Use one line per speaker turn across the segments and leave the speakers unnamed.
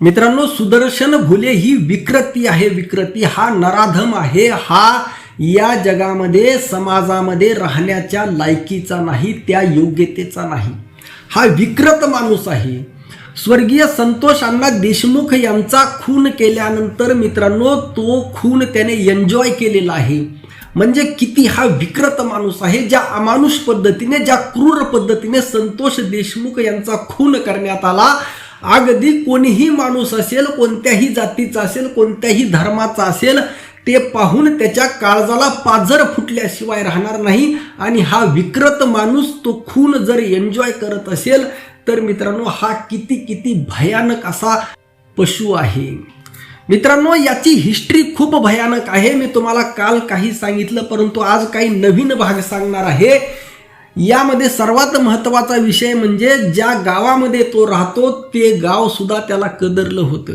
मित्रांनो सुदर्शन भुले ही विकृती आहे. विकृती हा नराधम आहे. हा या जगामध्ये समाजामध्ये राहण्याच्या लायकीचा नाही त्या योग्यतेचा नाही. हा विकृत माणूस आहे. स्वर्गीय संतोष अण्णा देशमुख यांचा खून केल्यानंतर मित्रांनो तो खून त्याने एन्जॉय केलेला आहे. म्हणजे किती हा विकृत माणूस आहे ज्या अमानुष पद्धतीने ज्या क्रूर पद्धतीने संतोष देशमुख यांचा खून करण्यात आला अगदी कोणीही माणूस असेल कोणत्याही जातीचा असेल कोणत्याही धर्माचा असेल ते पाहून त्याच्या काळजाला पाजर फुटल्याशिवाय राहणार नाही. आणि हा विकृत माणूस तो खून जर एन्जॉय करत असेल तर मित्रांनो हा किती किती भयानक असा पशु आहे. मित्रांनो याची हिस्ट्री खूप भयानक आहे. मी तुम्हाला काल काही सांगितलं परंतु आज काही नवीन भाग सांगणार आहे. यामध्ये सर्वात महत्त्वाचा विषय म्हणजे ज्या गावामध्ये तो राहतो ते गाव सुद्धा त्याला कदरलं होतं.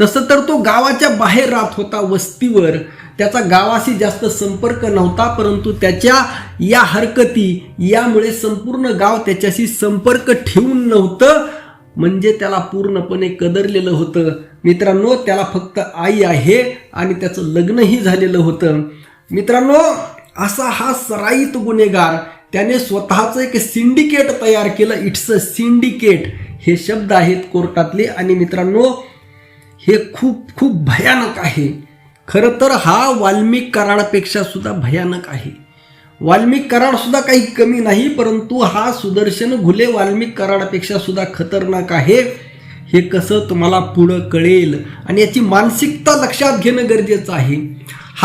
तसं तर तो गावाच्या बाहेर राहत होता वस्तीवर. त्याचा गावाशी जास्त संपर्क नव्हता परंतु त्याच्या या हरकती यामुळे संपूर्ण गाव त्याच्याशी संपर्क ठेवून नव्हतं. म्हणजे त्याला पूर्णपणे कदरलेलं होतं. मित्रांनो त्याला फक्त आई आहे आणि त्याचं लग्नही झालेलं होतं. मित्रांनो असा हा सराईत गुन्हेगार त्याने स्वतःचं एक सिंडिकेट तयार केलं. इट्स अ सिंडिकेट हे शब्द आहेत कोर्टातले. आणि मित्रांनो हे खूप खूप भयानक आहे. खरं तर हा वाल्मिक कराडपेक्षा सुद्धा भयानक आहे. वाल्मिक कराड सुद्धा काही कमी नाही परंतु हा सुदर्शन घुले वाल्मिक कराडापेक्षा सुद्धा खतरनाक आहे. हे कसं तुम्हाला पुढं कळेल. आणि याची मानसिकता लक्षात घेणं गरजेचं आहे.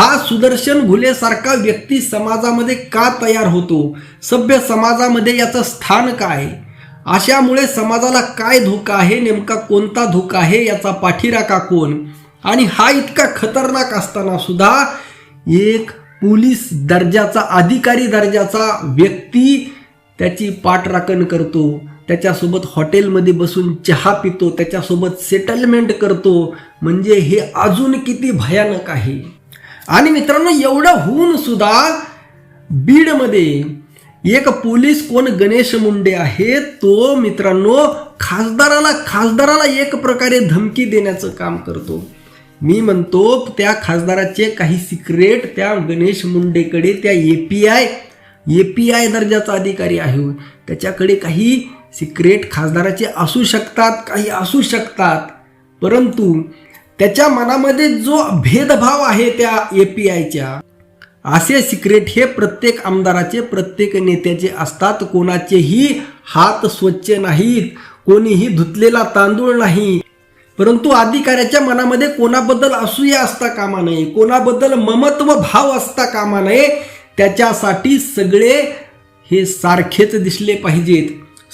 हा सुदर्शन घुलेसारखा व्यक्ती समाजामध्ये का तयार होतो? सभ्य समाजामध्ये याचं स्थान काय? अशामुळे समाजाला काय धोका आहे? नेमका कोणता धोका आहे? याचा पाठीराखा कोण? आणि हा इतका खतरनाक असताना सुद्धा एक पोलीस दर्जाचा अधिकारी दर्जाचा व्यक्ती त्याची पाठराखण करतो. त्याच्यासोबत हॉटेलमध्ये बसून चहा पितो. त्याच्यासोबत सेटलमेंट करतो. म्हणजे हे अजून किती भयानक आहे? आणि मित्रांनो एवढं होऊन सुद्धा बीडमध्ये एक पोलीस कोण गणेश मुंडे आहे तो मित्रांनो खासदाराला खासदाराला एक प्रकारे धमकी देण्याचं काम करतो. मी म्हणतो त्या खासदाराचे काही सिक्रेट त्या गणेश मुंडेकडे त्या A P I A P I दर्जाचा अधिकारी आहे. त्याच्याकडे काही सिक्रेट खासदाराचे असू शकतात काही असू शकतात. परंतु त्याच्या मनामध्ये जो भेदभाव आहे त्या ए पी आयच्या असे सिक्रेट हे प्रत्येक आमदाराचे प्रत्येक नेत्याचे असतात. कोणाचेही हात स्वच्छ नाहीत कोणीही धुतलेला तांदूळ नाही. परंतु अधिकाऱ्याच्या मनामध्ये कोणाबद्दल असूया असता कामा नये कोणाबद्दल ममत्व भाव असता कामा नये त्याच्यासाठी सगळे हे सारखेच दिसले पाहिजेत.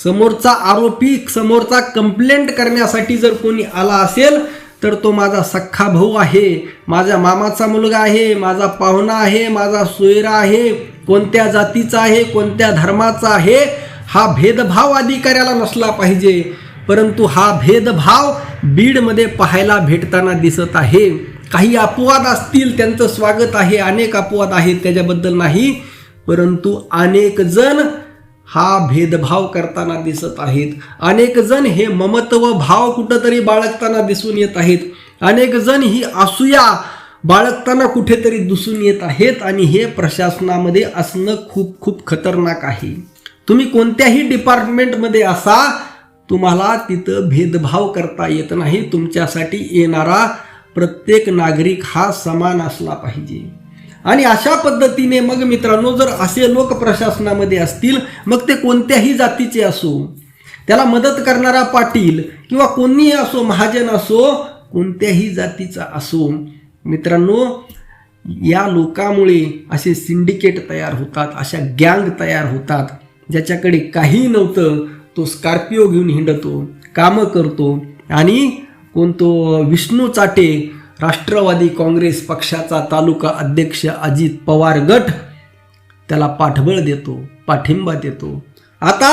समोरचा आरोपी समोरचा कंप्लेंट करण्यासाठी जर कोणी आला असेल तर तो माझा सख्खा भाऊ आहे माझ्या मामाचा मुलगा आहे माझा पाहुणा आहे माझा सोयरा आहे कोणत्या जातीचा आहे कोणत्या धर्माचा आहे हा भेदभाव अधिकाऱ्याला नसला पाहिजे. परंतु हा भेदभाव बीडमध्ये पाहायला भेटताना दिसत आहे. काही अपवाद असतील त्यांचं स्वागत आहे अनेक अपवाद आहेत त्याच्याबद्दल नाही. परंतु अनेक जण हा भेदभाव करताना दिसत आहेत. अनेक जण हे ममत्व भाव कुठंतरी बाळगताना दिसून येत आहेत. अनेक जण ही असूया बाळगताना कुठेतरी दिसून येत आहेत आणि हे प्रशासनामध्ये असणं खूप खूप खतरनाक आहे. तुम्ही कोणत्याही डिपार्टमेंटमध्ये असा तुम्हाला तिथं भेदभाव करता येत नाही. तुमच्यासाठी येणारा प्रत्येक नागरिक हा समान असला पाहिजे. आणि अशा पद्धतीने मग मित्रांनो जर असे लोक प्रशासनामध्ये असतील मग ते कोणत्याही जातीचे असो त्याला मदत करणारा पाटील किंवा कोणीही असो महाजन असो कोणत्याही जातीचा असो मित्रांनो या लोकामुळे असे सिंडिकेट तयार होतात अशा गँग तयार होतात ज्याच्याकडे काही नव्हतं तो स्कॉर्पिओ घेऊन हिंडतो कामं करतो आणि कोणतो विष्णू चाटे राष्ट्रवादी काँग्रेस पक्षाचा तालुका अध्यक्ष अजित पवार गट त्याला पाठबळ देतो पाठिंबा देतो. आता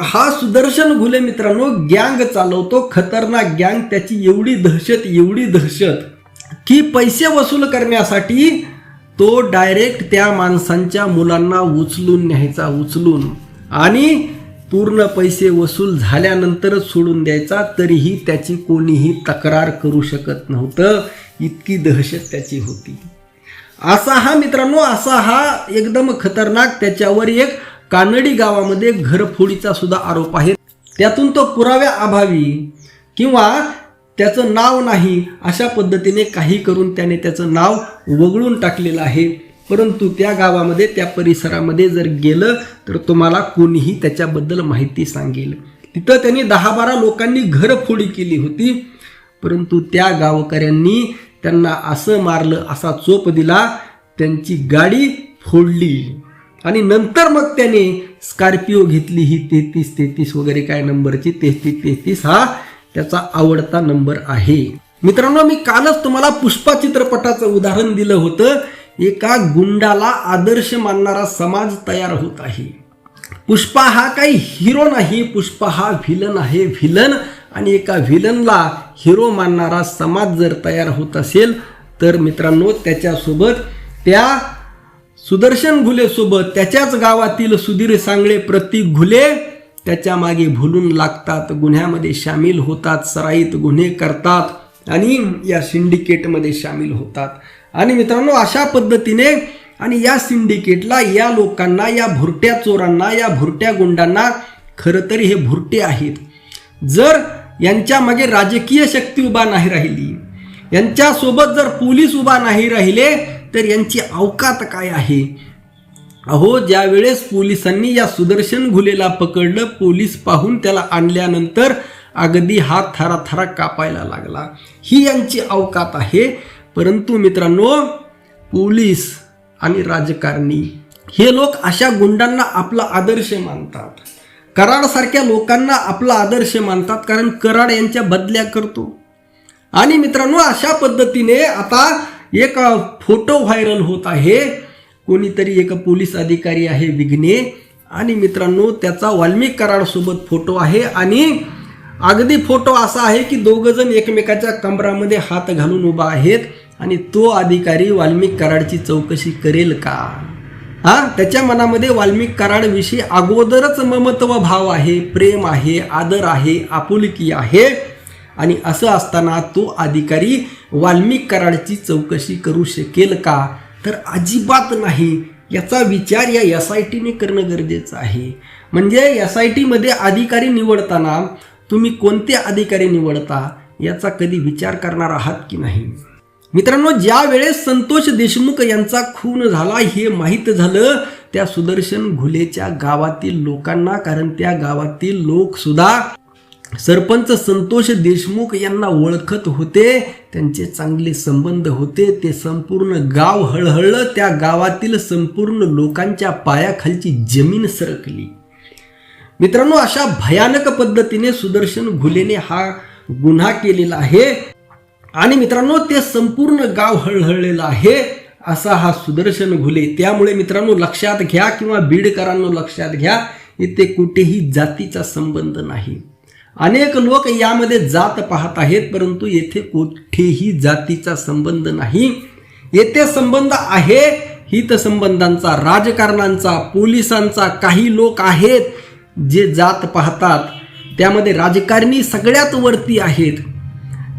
हा सुदर्शन घुले मित्रांनो गँग चालवतो खतरनाक गँग त्याची एवढी दहशत एवढी दहशत की पैसे वसूल करण्यासाठी तो डायरेक्ट त्या माणसांच्या मुलांना उचलून न्यायचा उचलून. आणि पूर्ण पैसे वसूल झाल्यानंतरच सोडून द्यायचा तरीही त्याची कोणीही तक्रार करू शकत नव्हतं. इतकी दहशत त्याची होती. असा हा मित्रांनो असा हा एकदम खतरनाक त्याच्यावर एक कानडी गावामध्ये घरफोडीचा सुद्धा आरोप आहे. त्यातून तो पुराव्या अभावी किंवा त्याचं नाव नाही अशा पद्धतीने काही करून त्याने त्याचं नाव वगळून टाकलेलं आहे. परंतु त्या गावामध्ये त्या परिसरामध्ये जर गेलं तर तुम्हाला कोणीही त्याच्याबद्दल माहिती सांगेल. तिथं त्यांनी दहा बारा लोकांनी घरफोडी केली होती. परंतु त्या गावकऱ्यांनी त्यांना असं मारलं असा चोप दिला त्यांची गाडी फोडली. आणि नंतर मग त्याने स्कॉर्पिओ घेतली ही तेहतीस तेहतीस वगैरे काय नंबरची तेहतीस तेहतीस हा त्याचा आवडता नंबर आहे. मित्रांनो मी कालच तुम्हाला पुष्पा चित्रपटाचं उदाहरण दिलं होतं. एका गुंडाला आदर्श मानणारा समाज तयार होत आहे. पुष्पा हा काही हिरो नाही पुष्पा हा व्हिलन आहे. व्हिलन आणि एका व्हिलनला हिरो मानणारा समाज जर तयार होत असेल तर मित्रांनो त्याच्यासोबत त्या सुदर्शन घुलेसोबत त्याच्याच गावातील सुधीर सांगळे प्रतीक घुले त्याच्यामागे भुलून लागतात गुन्ह्यामध्ये सामील होतात सराईत गुन्हे करतात आणि या सिंडिकेटमध्ये सामील होतात. आणि मित्रांनो अशा पद्धतीने आणि या सिंडिकेटला या लोकांना या भुरट्या चोरांना या भुरट्या गुंडांना खरं तरी हे भुरटे आहेत. जर यांच्या मागे राजकीय शक्ती उभा नाही राहिली यांच्यासोबत जर पोलीस उभा नाही राहिले तर यांची अवकात काय आहे? अहो ज्या वेळेस पोलिसांनी या सुदर्शन घुलेला पकडलं पोलीस पाहून त्याला आणल्यानंतर अगदी हात थरा थरा कापायला लागला. ही यांची अवकात आहे. परंतु मित्रांनो पोलीस आणि राजकारणी हे लोक अशा गुंडांना आपला आदर्श मानतात. कराडसारख्या लोकांना आपला आदर्श मानतात कारण कराड यांच्या बदल्या करतो. आणि मित्रांनो अशा पद्धतीने आता एक फोटो व्हायरल होत आहे. कोणीतरी एक पोलीस अधिकारी आहे विघ्ने. आणि मित्रांनो त्याचा वाल्मिक कराडसोबत फोटो आहे. आणि अगदी फोटो असा आहे की दोघंजण एकमेकाच्या कमरामध्ये हात घालून उभा आहेत. आणि तो अधिकारी वाल्मिक कराडची चौकशी करेल का? हा? त्याच्या मनामध्ये वाल्मिक कराडविषयी अगोदरच ममत्व भाव आहे प्रेम आहे आदर आहे आपुलकी आहे. आणि असं असताना तो अधिकारी वाल्मिक कराडची चौकशी करू शकेल का? तर अजिबात नाही. याचा विचार या एस आय टीने करणं गरजेचं आहे. म्हणजे एस आय टीमध्ये अधिकारी निवडताना तुम्ही कोणते अधिकारी निवडता? याचा कधी विचार करणार आहात की नाही? मित्रांनो ज्या वेळेस संतोष देशमुख यांचा खून झाला हे माहीत झालं त्या सुदर्शन घुलेच्या गावातील लोकांना कारण त्या गावातील लोक सुद्धा सरपंच संतोष देशमुख यांना ओळखत होते त्यांचे चांगले संबंध होते ते संपूर्ण गाव हळहळलं त्या गावातील संपूर्ण लोकांच्या पायाखालची जमीन सरकली. मित्रांनो अशा भयानक पद्धतीने सुदर्शन घुलेने हा गुन्हा केलेला आहे. आणि मित्रांनो ते संपूर्ण गाव हळहळलेलं आहे असा हा सुदर्शन घुले. त्यामुळे मित्रांनो लक्षात घ्या किंवा बीडकरांनो लक्षात घ्या इथे कुठेही जातीचा संबंध नाही. अनेक लोक यामध्ये जात पाहत आहेत परंतु येथे कुठेही जातीचा संबंध नाही. येथे संबंध आहे हितसंबंधांचा राजकारणांचा पोलिसांचा काही लोक आहेत जे जात पाहतात. त्यामध्ये राजकारणी सगळ्यात वरती आहेत.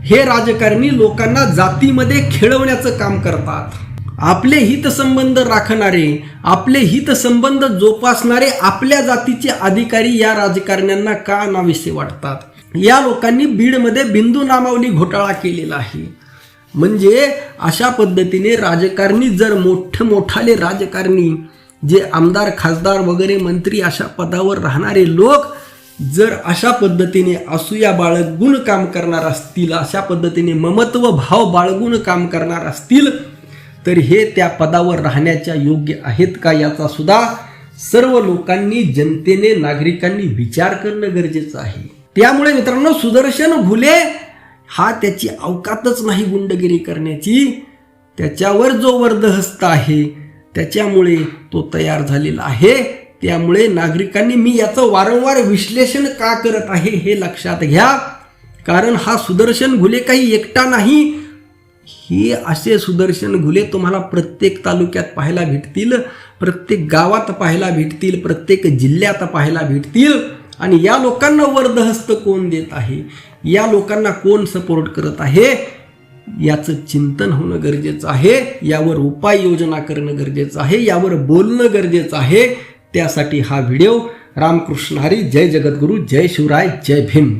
हे राजकारणी लोकांना जातीमध्ये खेळवण्याचं काम करतात. आपले हितसंबंध राखणारे आपले हितसंबंध जोपासणारे आपल्या जातीचे अधिकारी या राजकारण्यांना का नाविसे वाटतात? या लोकांनी बीडमध्ये बिंदू नामावली घोटाळा केलेला आहे. म्हणजे अशा पद्धतीने राजकारणी जर मोठे मोठाले राजकारणी जे आमदार खासदार वगैरे मंत्री अशा पदावर राहणारे लोक जर अशा पद्धतीने असूया बाळगून काम करणार असतील अशा पद्धतीने ममत्व भाव बाळगून काम करणार असतील तर हे त्या पदावर राहण्याच्या योग्य आहेत का याचा सुद्धा सर्व लोकांनी जनतेने नागरिकांनी विचार करणं गरजेचं आहे. त्यामुळे मित्रांनो सुदर्शन घुले हा त्याची अवकातच नाही गुंडगिरी करण्याची. त्याच्यावर जो वर्धहस्त आहे त्याच्यामुळे तो तयार झालेला आहे. त्यामुळे नागरिकांनी मी याचं वारंवार विश्लेषण का करत आहे हे लक्षात घ्या. कारण हा सुदर्शन घुले काही एकटा नाही. हे असे सुदर्शन घुले तुम्हाला प्रत्येक तालुक्यात पाहायला भेटतील प्रत्येक गावात पाहायला भेटतील प्रत्येक जिल्ह्यात पाहायला भेटतील. आणि या लोकांना वर्धहस्त कोण देत आहे? या लोकांना कोण सपोर्ट करत आहे? याचं चिंतन होणं गरजेचं आहे. यावर उपाययोजना करणं गरजेचं आहे. यावर बोलणं गरजेचं आहे. त्यासाठी हा व्हिडिओ रामकृष्ण हरी जय जगद्गुरू जय शिवराय जय भीम.